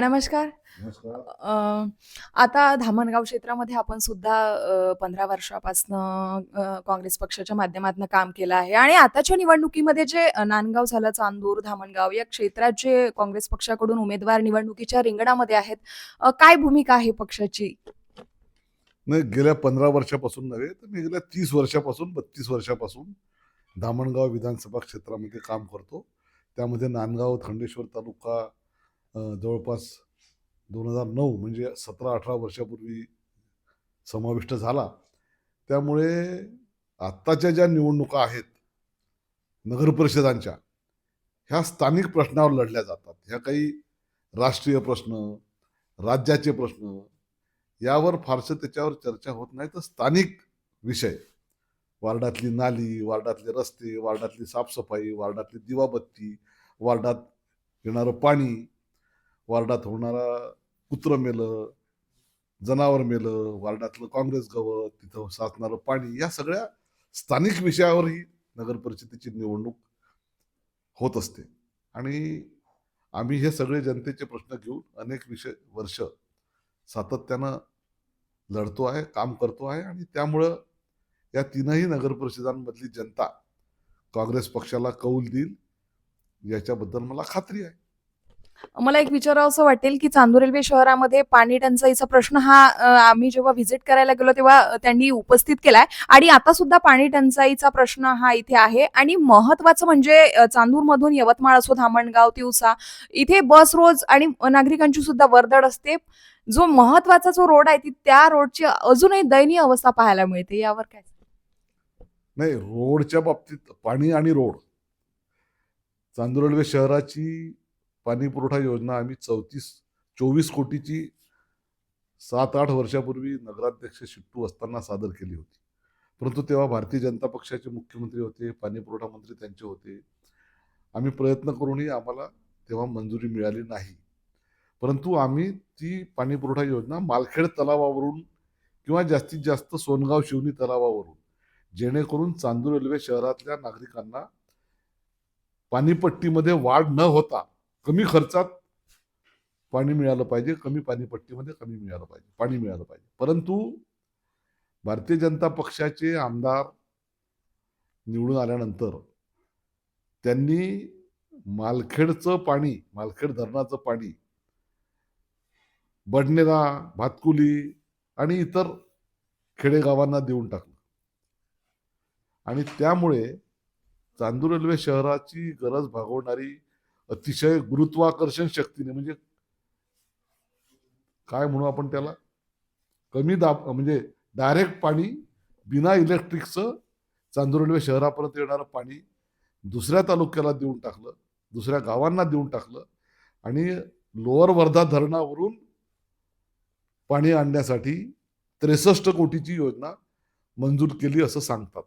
नमस्कार. अ, आता धामणगाव क्षेत्रामध्ये आपण सुद्धा पंधरा वर्षापासनं काँग्रेस पक्षाच्या माध्यमातून काम केलं आहे. आणि आताच्या निवडणुकीमध्ये जे अ, नांदगाव झालं चांदूर धामणगाव या क्षेत्रात जे काँग्रेस पक्षाकडून उमेदवार निवडणुकीच्या रिंगणामध्ये आहेत. अ, काय भूमिका आहे पक्षाची? नाही गेल्या पंधरा वर्षापासून नव्हे तर मी गेल्या तीस वर्षापासून बत्तीस वर्षापासून धामणगाव विधानसभा क्षेत्रामध्ये काम करतो. त्यामध्ये नांदगाव खंडेश्वर तालुका जवळपास दोन हजार नऊ म्हणजे सतरा अठरा वर्षापूर्वी समाविष्ट झाला. त्यामुळे आत्ताच्या ज्या निवडणुका आहेत नगरपरिषदांच्या ह्या स्थानिक प्रश्नावर लढल्या जातात. ह्या काही राष्ट्रीय प्रश्न राज्याचे प्रश्न यावर फारसं त्याच्यावर चर्चा होत नाही. तर स्थानिक विषय वार्डातली नाली वार्डातले रस्ते वार्डातली साफसफाई वार्डातली दिवाबत्ती वार्डात येणारं पाणी वार्डात होणारा कुत्रं मेलं जनावर मेलं वार्डातलं काँग्रेस गवत तिथं साचणारं पाणी या सगळ्या स्थानिक विषयावर ही नगर परिषदेची निवडणूक होत असते. आणि आम्ही हे सगळे जनतेचे प्रश्न घेऊन अनेक विषय वर्ष सातत्यानं लढतो आहे काम करतो आहे आणि त्यामुळं या तीनही नगर परिषदांमधली जनता काँग्रेस पक्षाला कौल देईल याच्याबद्दल मला खात्री आहे. मला एक विचारावं असं वाटेल की चांदूर रेल्वे शहरामध्ये पाणी टंचाईचा प्रश्न हा आम्ही जेव्हा व्हिजिट करायला गेलो तेव्हा त्यांनी उपस्थित केलाय. आणि आता सुद्धा पाणी टंचाईचा प्रश्न हा इथे आहे. आणि महत्वाचं म्हणजे चांदूरमधून यवतमाळ असो धामणगाव तिवसा इथे बस रोज आणि नागरिकांची सुद्धा वर्दळ असते. जो महत्त्वाचा जो रोड आहे ती त्या रोडची अजूनही दयनीय अवस्था पाहायला मिळते. यावर काय? नाही रोडच्या बाबतीत पाणी आणि रोड. चांदूर रेल्वे शहराची पाणी पुरवठा योजना आम्ही चौतीस चोवीस कोटीची सात आठ वर्षापूर्वी नगराध्यक्ष शिट्टू असताना सादर केली होती. परंतु तेव्हा भारतीय जनता पक्षाचे मुख्यमंत्री होते पाणी पुरवठा मंत्री त्यांचे होते. आम्ही प्रयत्न करूनही आम्हाला तेव्हा मंजुरी मिळाली नाही. परंतु आम्ही ती पाणी पुरवठा योजना मालखेड तलावावरून किंवा जास्तीत जास्त सोनगाव शिवनी तलावावरून जेणेकरून चांदूर रेल्वे शहरातल्या नागरिकांना पाणीपट्टीमध्ये वाढ न होता कमी खर्चात पाणी मिळालं पाहिजे कमी पाणीपट्टीमध्ये कमी मिळालं पाहिजे पाणी मिळालं पाहिजे. परंतु भारतीय जनता पक्षाचे आमदार निवडून आल्यानंतर त्यांनी मालखेडचं पाणी मालखेड धरणाचं पाणी बडनेरा भातकुली आणि इतर खेडेगावांना देऊन टाकलं. आणि त्यामुळे चांदूर रेल्वे शहराची गरज भागवणारी अतिशय गुरुत्वाकर्षण शक्तीने म्हणजे काय म्हणू आपण त्याला? कमी दाब म्हणजे डायरेक्ट पाणी बिना इलेक्ट्रिकचं चांदूर रेल्वे शहरापर्यंत येणारं पाणी दुसऱ्या तालुक्याला देऊन टाकलं दुसऱ्या गावांना देऊन टाकलं आणि लोअर वर्धा धरणावरून पाणी आणण्यासाठी त्रेसष्ट कोटीची योजना मंजूर केली असं सांगतात.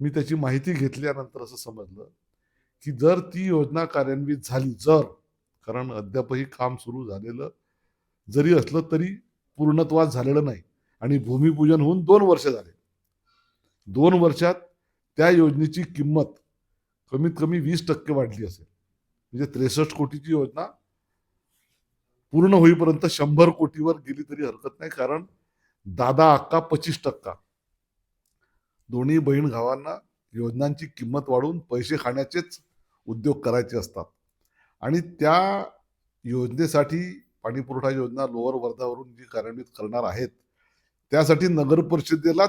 मी त्याची माहिती घेतल्यानंतर असं समजलं. की जर ती योजना कार्यान्वित झाली जर कारण अद्यापही काम सुरू झालेलं जरी असलं तरी पूर्णत्वास झालेलं नाही. आणि भूमिपूजन होऊन दोन वर्ष झाले. दोन वर्षात त्या योजनेची किंमत कमीत कमी वीस टक्के वाढली असेल. म्हणजे त्रेसष्ट कोटीची योजना पूर्ण होईपर्यंत शंभर कोटीवर गेली तरी हरकत नाही कारण दादा अक्का पच्चीस टक्का. दोन्ही बहीण गावांना योजनांची किंमत वाढवून पैसे खाण्याचेच उद्योग करायचे असतात. आणि त्या योजनेसाठी पाणीपुरवठा योजना लोअर वर्धावरून जी कार्यान्वित करणार आहेत त्यासाठी नगर परिषदेला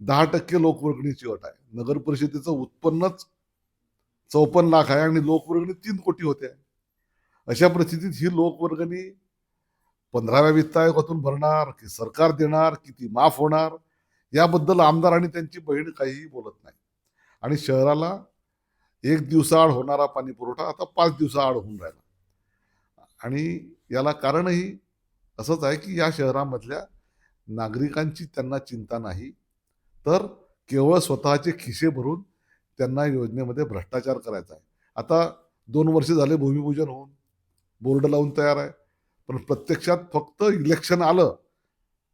दहा टक्के लोकवर्गणीची अट आहे. नगर परिषदेचं उत्पन्नच चौपन्न लाख आहे आणि लोकवर्गणी तीन कोटी होते. अशा परिस्थितीत ही लोकवर्गणी पंधराव्या वित्त आयोगातून भरणार की सरकार देणार किती माफ होणार याबद्दल आमदार आणि त्यांची बहीण काहीही बोलत नाही. आणि शहराला एक दिवसाआड होणारा पाणी पुरवठा आता पाच दिवसाआड होऊन राहिला. आणि याला कारणही असंच आहे की या शहरामधल्या नागरिकांची त्यांना चिंता नाही तर केवळ स्वतःचे खिसे भरून त्यांना योजनेमध्ये भ्रष्टाचार करायचा आहे. आता दोन वर्ष झाले भूमिपूजन होऊन बोर्ड लावून तयार आहे पण प्रत्यक्षात फक्त इलेक्शन आलं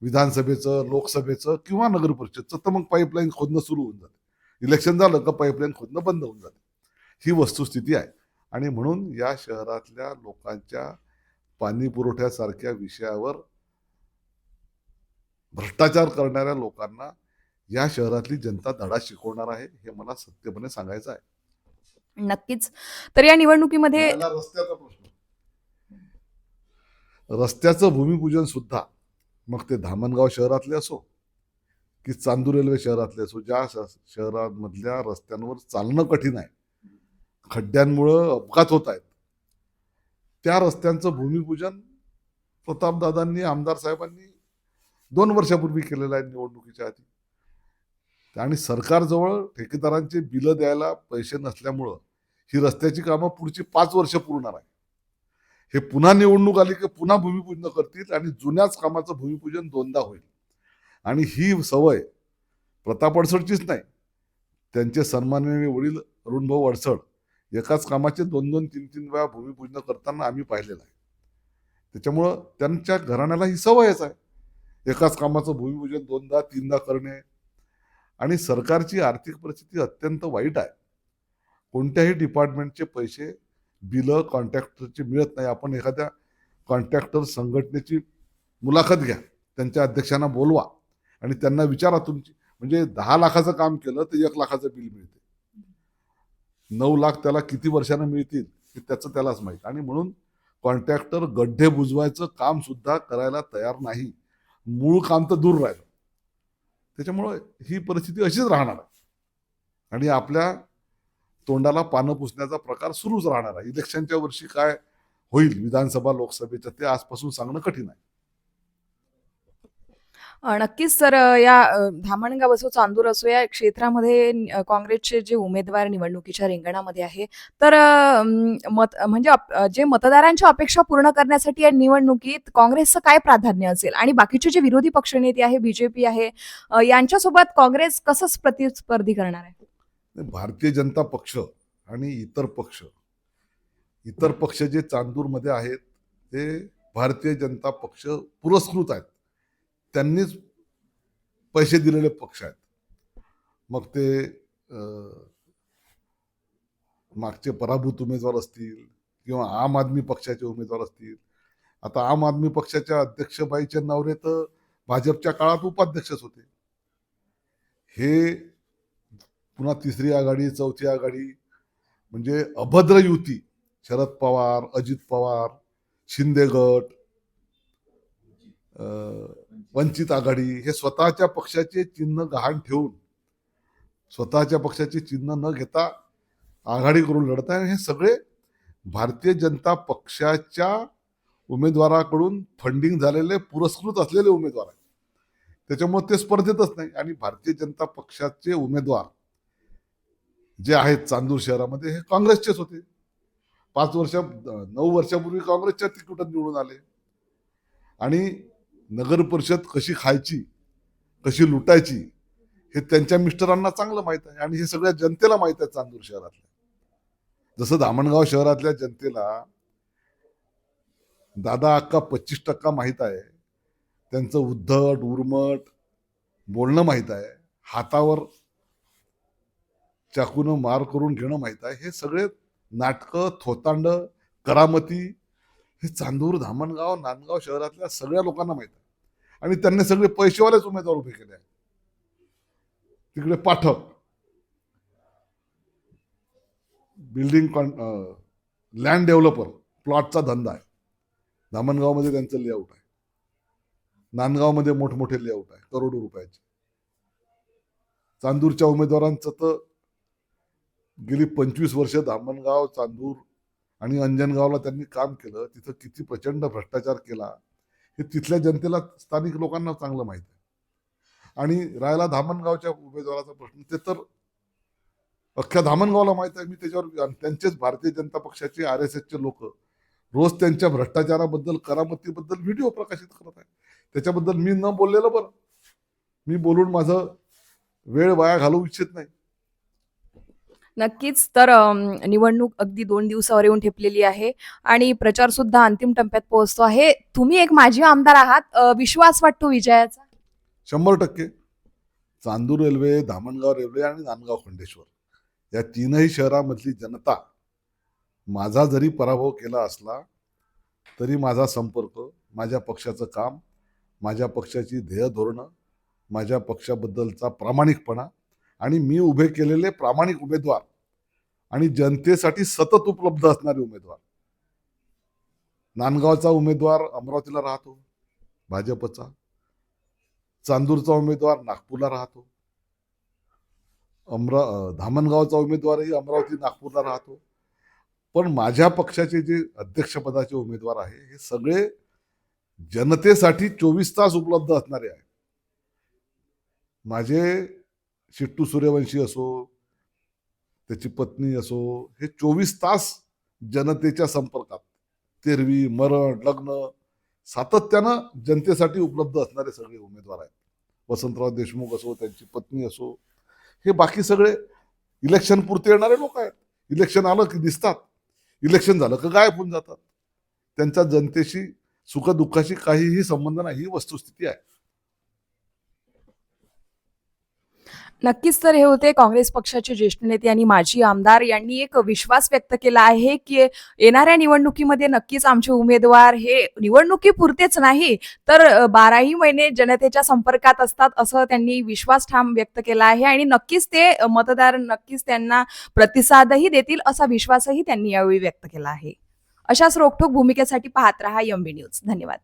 विधानसभेचं लोकसभेचं किंवा नगर परिषदचं तर मग पाईपलाईन खोदणं सुरू होऊन जाते. इलेक्शन झालं का पाईपलाईन खोदणं बंद होऊन जाते. ही वस्तुस्थिती आहे. आणि म्हणून या शहरातल्या लोकांच्या पाणी पुरवठ्यासारख्या विषयावर भ्रष्टाचार करणाऱ्या लोकांना या शहरातली जनता धडा शिकवणार आहे हे मला सत्यपणे सांगायचं आहे. नक्कीच. तर या निवडणुकीमध्ये रस्त्याचा प्रश्न. रस्त्याचं भूमिपूजन सुद्धा मग ते धामणगाव शहरातले असो की चांदूर रेल्वे शहरातले असो ज्या शहरांमधल्या रस्त्यांवर चालणं कठीण आहे खड्ड्यांमुळं अपघात होत आहेत. त्या रस्त्यांचं भूमिपूजन प्रतापदादांनी आमदार साहेबांनी दोन वर्षापूर्वी केलेलं आहे निवडणुकीच्या आधी. आणि सरकारजवळ ठेकेदारांचे बिलं द्यायला पैसे नसल्यामुळं ही रस्त्याची कामं पुढची पाच वर्ष पुरणार आहे हे पुन्हा निवडणूक आली की पुन्हा भूमिपूजन करतील आणि जुन्याच कामाचं भूमिपूजन दोनदा होईल. आणि ही सवय प्रताप अडसडचीच नाही. त्यांचे सन्माननीय वडील अरुणभाऊ अडसड एकाच कामाचे दोन दोन तीन तीन वेळा भूमिपूजन करताना आम्ही पाहिलेलं आहे. त्याच्यामुळं त्यांच्या घराण्याला ही सवयच आहे. एकाच कामाचं भूमिपूजन दोनदा तीनदा करणे. आणि सरकारची आर्थिक परिस्थिती अत्यंत वाईट आहे. कोणत्याही डिपार्टमेंटचे पैसे बिलं कॉन्ट्रॅक्टरचे मिळत नाही. आपण एखाद्या कॉन्ट्रॅक्टर संघटनेची मुलाखत घ्या. त्यांच्या अध्यक्षांना बोलवा. आणि त्यांना विचारा तुमची. म्हणजे दहा लाखाचं काम केलं तर एक लाखाचं बिल मिळते नऊ लाख त्याला किती वर्षानं मिळतील हे त्याचं त्यालाच माहीत. आणि म्हणून कॉन्ट्रॅक्टर गड्डे बुजवायचं काम सुद्धा करायला तयार नाही. मूळ काम तर दूर राहिलं. त्याच्यामुळं ही परिस्थिती अशीच राहणार आहे. आणि आपल्या तोंडाला पानं पुसण्याचा प्रकार सुरूच राहणार आहे. इलेक्शनच्या वर्षी काय होईल? विधानसभा लोकसभेचं ते आजपासून सांगणं कठीण आहे. नक्कीच तर या धामणगाव असो चांदूर असो या क्षेत्रामध्ये काँग्रेसचे जे उमेदवार निवडणुकीच्या रिंगणामध्ये आहे तर मत म्हणजे जे मतदारांच्या अपेक्षा पूर्ण करण्यासाठी या निवडणुकीत काँग्रेसचं काय प्राधान्य असेल? आणि बाकीचे जे विरोधी पक्षनेते आहे बीजेपी आहे यांच्यासोबत काँग्रेस कसं प्रतिस्पर्धी करणार आहे? भारतीय जनता पक्ष आणि इतर पक्ष इतर पक्ष जे चांदूरमध्ये आहेत ते भारतीय जनता पक्ष पुरस्कृत आहेत. त्यांनीच पैसे दिलेले पक्ष आहेत. मग ते अं, मागचे पराभूत उमेदवार असतील किंवा आम आदमी पक्षाचे उमेदवार असतील. आता आम आदमी पक्षाच्या अध्यक्षबाईचे नवरे तर भाजपच्या काळात उपाध्यक्षच होते. हे पुन्हा तिसरी आघाडी चौथी आघाडी म्हणजे अभद्र युती शरद पवार अजित पवार शिंदे गट अं, वंचित आघाडी हे स्वतःच्या पक्षाचे चिन्ह गहाण ठेवून स्वतःच्या पक्षाचे चिन्ह न घेता आघाडी करून लढत आहे. हे सगळे भारतीय जनता पक्षाच्या उमेदवाराकडून फंडिंग झालेले पुरस्कृत असलेले उमेदवार आहेत. त्याच्यामुळे ते स्पर्धेतच नाही. आणि भारतीय जनता पक्षाचे उमेदवार जे आहेत चांदूर शहरामध्ये हे काँग्रेसचेच होते. पाच वर्षा नऊ वर्षापूर्वी काँग्रेसच्या तिकीटात निवडून आले. आणि नगर परिषद कशी खायची कशी लुटायची हे त्यांच्या मिस्टरांना चांगलं माहीत आहे आणि हे सगळ्या जनतेला माहीत आहे चांदूर शहरातल्या. जसं धामणगाव शहरातल्या जनतेला दादा अक्का पच्चीस टक्का माहीत आहे त्यांचं उद्धट उर्मट बोलणं माहीत आहे हातावर चाकूनं मार करून घेणं माहीत आहे हे सगळे नाटकं थोतांड करामती हे चांदूर धामणगाव नांदगाव शहरातल्या सगळ्या लोकांना माहीत आहे. आणि त्यांनी सगळे पैसेवालेच उमेदवार उभे केले आहेत. तिकडे पाठक. बिल्डिंग कॉन लँड डेव्हलपर प्लॉटचा धंदा आहे. धामणगावमध्ये त्यांचं लेआउट आहे. नांदगावमध्ये मोठमोठे लेआउट आहे करोडो रुपयाचे. चांदूरच्या उमेदवारांचं तर गेली पंचवीस वर्ष धामणगाव चांदूर आणि अंजनगावला त्यांनी काम केलं. तिथं किती प्रचंड भ्रष्टाचार केला. हे तिथल्या जनतेला स्थानिक लोकांना चांगलं माहीत आहे. आणि रायला धामणगावच्या उमेदवाराचा प्रश्न ते तर अख्ख्या धामणगावला माहीत आहे. मी त्याच्यावर त्यांचेच भारतीय जनता पक्षाचे आर एस एसचे लोक रोज त्यांच्या भ्रष्टाचाराबद्दल करामतीबद्दल व्हिडिओ प्रकाशित करत आहे त्याच्याबद्दल मी न बोललेलं बरं. मी बोलून माझं वेळ वाया घालवू इच्छित नाही. नक्कीच. तर निवडणूक अगदी दोन दिवसावर येऊन ठेपलेली आहे आणि प्रचार सुद्धा अंतिम टप्प्यात पोहोचतो आहे. तुम्ही एक माजी आमदार आहात. विश्वास वाटतो विजयाचा? शंभर टक्के. चांदूर रेल्वे धामणगाव रेल्वे आणि नांदगाव खंडेश्वर या तीनही शहरामधली जनता माझा जरी पराभव केला असला तरी माझा संपर्क माझ्या पक्षाचं काम माझ्या पक्षाची ध्येय धोरणं माझ्या पक्षाबद्दलचा प्रामाणिकपणा आणि मी उभे केलेले प्रामाणिक उमेदवार आणि जनतेसाठी सतत उपलब्ध असणारे उमेदवार. नांदगावचा उमेदवार अमरावतीला राहतो भाजपचा. चांदूरचा उमेदवार नागपूरला राहतो. अमरा धामणगावचा उमेदवारही अमरावती नागपूरला राहतो. पण माझ्या पक्षाचे जे अध्यक्षपदाचे उमेदवार आहे हे सगळे जनतेसाठी चोवीस तास उपलब्ध असणारे आहे माझे शिट्टू सूर्यवंशी असो त्याची पत्नी असो हे चोवीस तास जनतेच्या संपर्कात. तेरवी मरण लग्न सातत्यानं जनतेसाठी उपलब्ध असणारे सगळे उमेदवार आहेत. वसंतराव देशमुख असो त्यांची पत्नी असो हे बाकी सगळे इलेक्शन पुरते येणारे लोक आहेत. इलेक्शन आलं की दिसतात. इलेक्शन झालं का गायब होऊन जातात. त्यांचा जनतेशी सुखदुःखाशी काहीही संबंध नाही ही वस्तुस्थिती आहे. नक्कीच तर हे होते काँग्रेस पक्षाचे ज्येष्ठ नेते आणि माजी आमदार. यांनी एक विश्वास व्यक्त केला आहे की येणाऱ्या निवडणुकीमध्ये नक्कीच आमचे उमेदवार हे निवडणुकीपुरतेच नाही तर बाराही महिने जनतेच्या संपर्कात असतात असं त्यांनी विश्वास ठाम व्यक्त केला आहे आणि नक्कीच ते मतदार नक्कीच त्यांना प्रतिसादही देतील असा विश्वासही त्यांनी यावेळी व्यक्त केला आहे. अशाच रोखोक भूमिकेसाठी पाहत रहा एमबी न्यूज धन्यवाद.